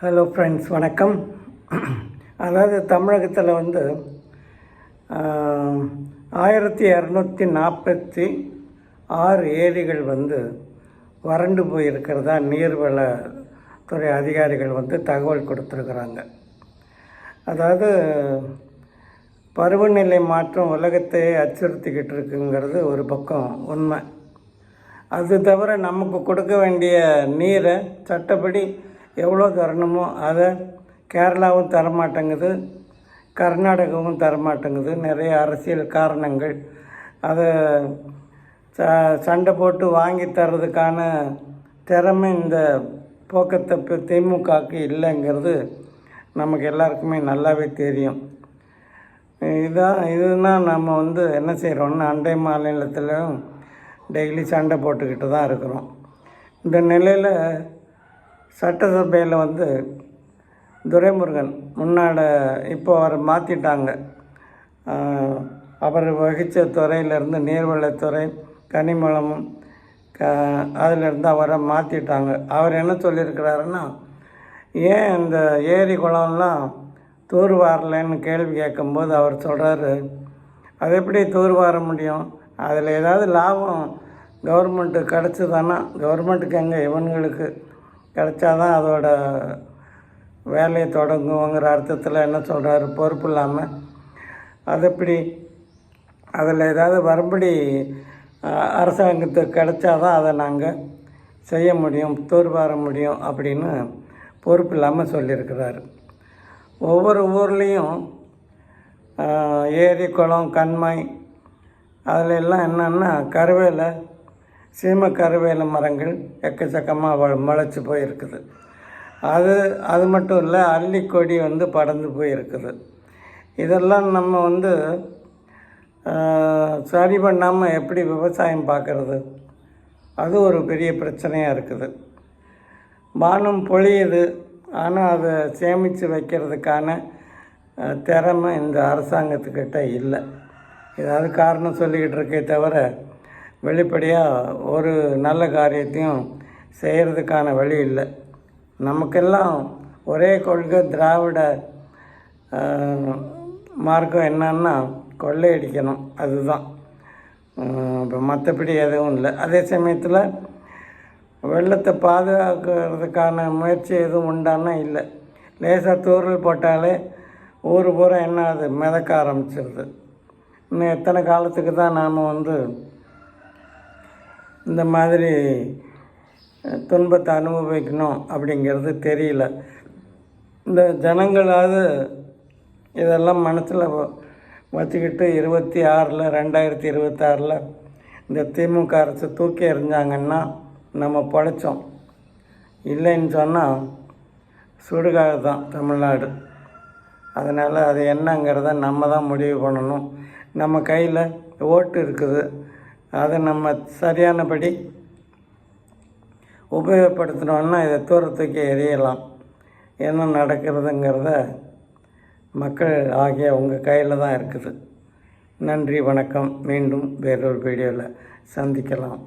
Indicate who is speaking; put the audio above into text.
Speaker 1: Hello friends வணக்கம். அதாவது தமிழகத்தில் வந்து ஆயிரத்தி இரநூத்தி நாற்பத்தி ஆறு ஏரிகள் வந்து வறண்டு போயிருக்கிறதா நீர்வளத்துறை அதிகாரிகள் வந்து தகவல் கொடுத்துருக்குறாங்க. அதாவது பருவநிலை மாற்றம் உலகத்தையே அச்சுறுத்திக்கிட்டு இருக்குங்கிறது ஒரு பக்கம் உண்மை. அது தவிர நமக்கு கொடுக்க வேண்டிய நீரை சட்டப்படி எவ்வளோ தரணுமோ அதை கேரளாவும் தரமாட்டேங்குது கர்நாடகாவும் தரமாட்டேங்குது நிறைய அரசியல் காரணங்கள். அதை ச சண்டை போட்டு வாங்கி தர்றதுக்கான திறமை இந்த போக்கத்தப்பு திமுகவுக்கு இல்லைங்கிறது நமக்கு எல்லாருக்குமே நல்லாவே தெரியும். இதான் இதுதான் நம்ம வந்து என்ன செய்கிறோம்னா அண்டை மாநிலத்திலும் டெய்லி சண்டை போட்டுக்கிட்டு தான் இருக்கிறோம். இந்த நிலையில் சட்டசபையில் வந்து துரைமுருகன் முன்னாட இப்போ அவரை மாற்றிட்டாங்க அவர் வகித்த துறையிலேருந்து நீர்வளத்துறை கனிமலம் க அதிலிருந்து அவரை மாற்றிட்டாங்க அவர் என்ன சொல்லியிருக்கிறாருன்னா ஏன் இந்த ஏரி குளம்லாம் தூர் வாரலைன்னு கேள்வி கேட்கும்போது அவர் சொல்கிறாரு அது எப்படி தூர் வார முடியும்? அதில் ஏதாவது லாபம் கவர்மெண்ட்டு கிடச்சிதானா? கவர்மெண்ட்டுக்கு எங்கே இவன்களுக்கு? கிடச்சாதான் அதோட வேலையை தொடங்குவோங்கிற அர்த்தத்தில் என்ன சொல்கிறாரு பொறுப்பு இல்லாமல் அது எப்படி? அதில் ஏதாவது வரும்படி அரசாங்கத்துக்கு கிடைச்சாதான் அதை நாங்கள் செய்ய முடியும் தூர்வார முடியும் அப்படின்னு பொறுப்பு இல்லாமல் சொல்லியிருக்கிறாரு. ஒவ்வொரு ஊர்லேயும் ஏரி குளம் கண்மாய் அதில் எல்லாம் என்னென்னா கருவேலை சீம கருவேல மரங்கள் எக்கச்சக்கமாக வ முளைச்சி போயிருக்குது. அது அது மட்டும் இல்லை அல்லிக்கொடி வந்து படர்ந்து போயிருக்குது. இதெல்லாம் நம்ம வந்து சரி பண்ணாமல் எப்படி விவசாயம் பார்க்குறது அது ஒரு பெரிய பிரச்சனையாக இருக்குது. வானம் பொழியுது ஆனால் அதை சேமித்து வைக்கிறதுக்கான திறமை இந்த அரசாங்கத்துக்கிட்ட இல்லை. ஏதாவது காரணம் சொல்லிக்கிட்டு இருக்கே தவிர வெளிப்படையாக ஒரு நல்ல காரியத்தையும் செய்கிறதுக்கான வழி இல்லை. நமக்கெல்லாம் ஒரே கொள்கை திராவிட மார்க்கம் என்னன்னா கொள்ளையடிக்கணும் அதுதான். இப்போ மற்றபடி எதுவும் இல்லை. அதே சமயத்தில் வெள்ளத்தை பாதுகாக்கிறதுக்கான முயற்சி எதுவும் உண்டானா இல்லை. லேசாக தூரல் போட்டாலே ஊர் பூரா என்ன அது மிதக்க ஆரம்பிச்சிருது. இன்னும் எத்தனை காலத்துக்கு தான் நாம் வந்து இந்த மாதிரி துன்பத்தை அனுபவிக்கணும் அப்படிங்கிறது தெரியல. இந்த ஜனங்களாவது இதெல்லாம் மனசில் வச்சுக்கிட்டு இருபத்தி ஆறில் ரெண்டாயிரத்தி இருபத்தாறில் இந்த திமுக அரசு தூக்கி எறிஞ்சாங்கன்னா நம்ம பொழைச்சோம். இல்லைன்னு சொன்னால் சுடுகாடு தான் தமிழ்நாடு. அதனால் அது என்னங்கிறத நம்ம தான் முடிவு பண்ணணும். நம்ம கையில் ஓட்டு இருக்குது. அதை நம்ம சரியானபடி உபயோகப்படுத்தினோன்னா இதை தூரத்துக்கு எரியலாம் என்ன நடக்கிறதுங்கிறத மக்கள் ஆகிய உங்கள் கையில் தான் இருக்குது. நன்றி வணக்கம். மீண்டும் வேறொரு வீடியோவில் சந்திக்கலாம்.